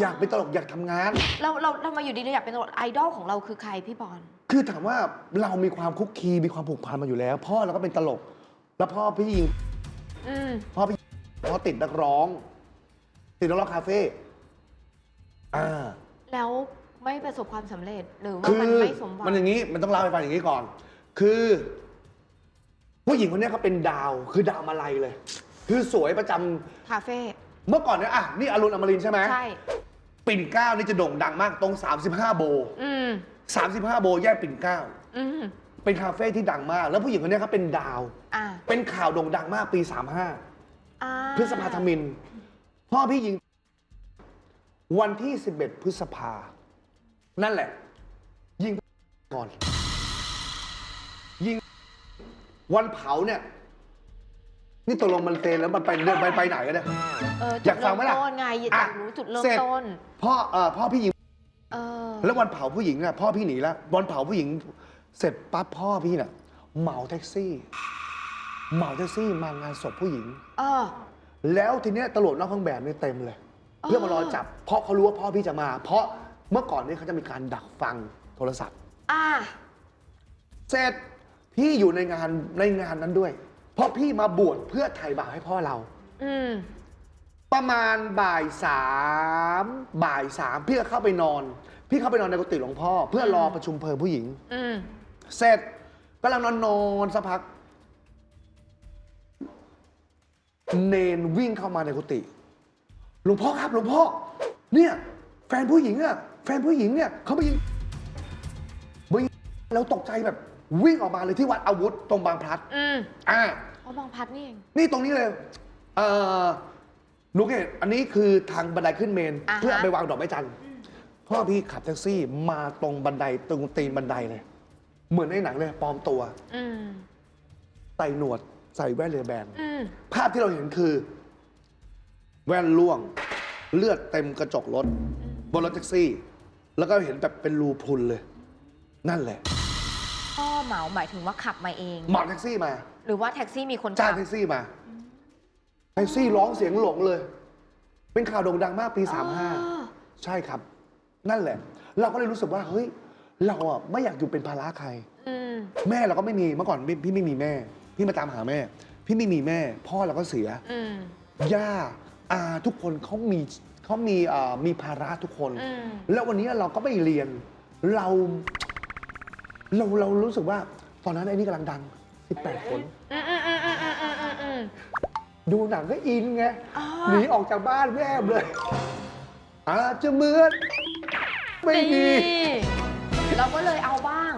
อยากเป็นตลกอยากทำงาน เราเราทำไมอยู่ดีเราอยากเป็นตลกไอดอลของเราคือใครพี่บอล คือถามว่าเรามีความคุกคีมีความผูกพันมาอยู่แล้ว พ่อเราก็เป็นตลก แล้วพ่อพี่ยิงอืม พ่อพี่เขาติดนักร้อง ติดนักร้องคาเฟ่อ่า แล้วไม่ประสบความสำเร็จหรือว่าคือมันไม่สมหวัง มันอย่างนี้มันต้องเล่าให้ฟังอย่างนี้ก่อน คือ ผู้หญิงคนเนี้ยเขาเป็นดาวคือดาวมาลัยเลย คือสวยประจำคาเฟ่ เมื่อก่อนเนี่ยอะนี่อรุณอมรินทร์ใช่ไหมใช่ ปิ่นเกล้านี่จะโด่งดังมากตรง 35 โบ อืม35 โบแยกปิ่นเกล้าอืมเป็นคาเฟ่ที่ดังมาก แล้วผู้หญิงคนเนี้ยเขาเป็นดาว อ่าเป็นข่าวโด่งดังมากปี35อ่าพฤษภาธมิน พ่อพี่ยิง วันที่ 11 พฤษภา นั่นแหละ ยิงก่อน ยิง วันเผาเนี่ย นี่ตกลงมันเตนแล้วมันไปเรื่องไปไปไหนกันเนี่ย เอออจุยาดกฟัเริ่งมไหมล่ะต้นไงอยากรู้จุดเริ่มเสร็จ ต้น พ่อเอ่อพ่อพี่ยิง เออ แล้ววันเผาผู้หญิงน่ะพ่อพี่หนีแล้ววันเผาผู้หญิง เสร็จปั๊บพ่อพี่น่ะเหมาแท็กซี่เหมาแท็กซี่มางานศพผู้หญิง เออ แล้วทีเนี้ยตำรวจนอกเครื่องแบบเนี่ยเต็มเลย อ๋อ เพื่อมารอจับ เพราะเขารู้ว่าพ่อพี่จะมา เพราะเมื่อก่อนเนี่ยเขาจะมีการดักฟังโทรศัพท์ อ่าเสร็จพี่อยู่ในงานในงานนั้นด้วย เพราะพี่มาบวชเพื่อไถ่บาปให้พ่อเรา อืม ประมาณบ่ายสามบ่ายสามพี่ก็เข้าไปนอน พี่เข้าไปนอนในกุฏิหลวงพ่อ เพื่อรอประชุมเพลิงผู้หญิง อืม เสร็จกำลังนอนนอนสักพัก เนนวิ่งเข้ามาในกุฏิหลวงพ่อครับหลวงพ่อ เนี่ย แฟนผู้หญิงอะแฟนผู้หญิงเนี่ยเขาไปยิงไปยิงเราตกใจแบบ วิ่งออกมาเลยที่วัดอาวุธตรงบางพลัดอืมอ่า อ๋อบางพัดนี่เอง นี่ตรงนี้เลยเอ่อหนูเห็นอันนี้คือทางบันไดขึ้นเมน อ่าฮะ เพื่อเอาไปวางดอกไม้จันทร์พ่อพี่ขับแท็กซี่มาตรงบันไดตรงตีนบันไดเลย เหมือนในหนังเลยปลอมตัว อืมใส่หนวด ใส่แว่นเรแบน อืมภาพที่เราเห็นคือ แว่นล่วง เลือดเต็มกระจกรถ บนรถแท็กซี่ แล้วก็เห็นแบบเป็นรูพรุนเลย นั่นแหละพ่อ เหมาหมายถึงว่าขับมาเอง เหมาแท็กซี่มา หรือว่าแท็กซี่มีคนจ้างขับแท็กซี่มาแท็กซี่ร้องเสียงหลงเลย เป็นข่าวโด่งดังมากปีอ๋อ35 ใช่ครับ นั่นแหละ เราก็เลยรู้สึกว่าเฮ้ย เราอะไม่อยากอยู่เป็นภาระใคร อืมแม่เราก็ไม่มีเมื่อก่อนพี่พี่ไม่มีแม่ พี่มาตามหาแม่ พี่ไม่มีแม่ พ่อเราก็เสีย อืมย่าอาทุกคนเขามีเขามีเอ่อมีภาระทุกคน อืมแล้ววันนี้เราก็ไม่เรียน เรา เราเรารู้สึกว่าตอนนั้นไอ้นี่กำลังดัง 18 คนดูหนังก็อินไงหนีออกจากบ้านแวบเลยอาจจะเหมือนไม่มีเราก็เลยเอาบ้าง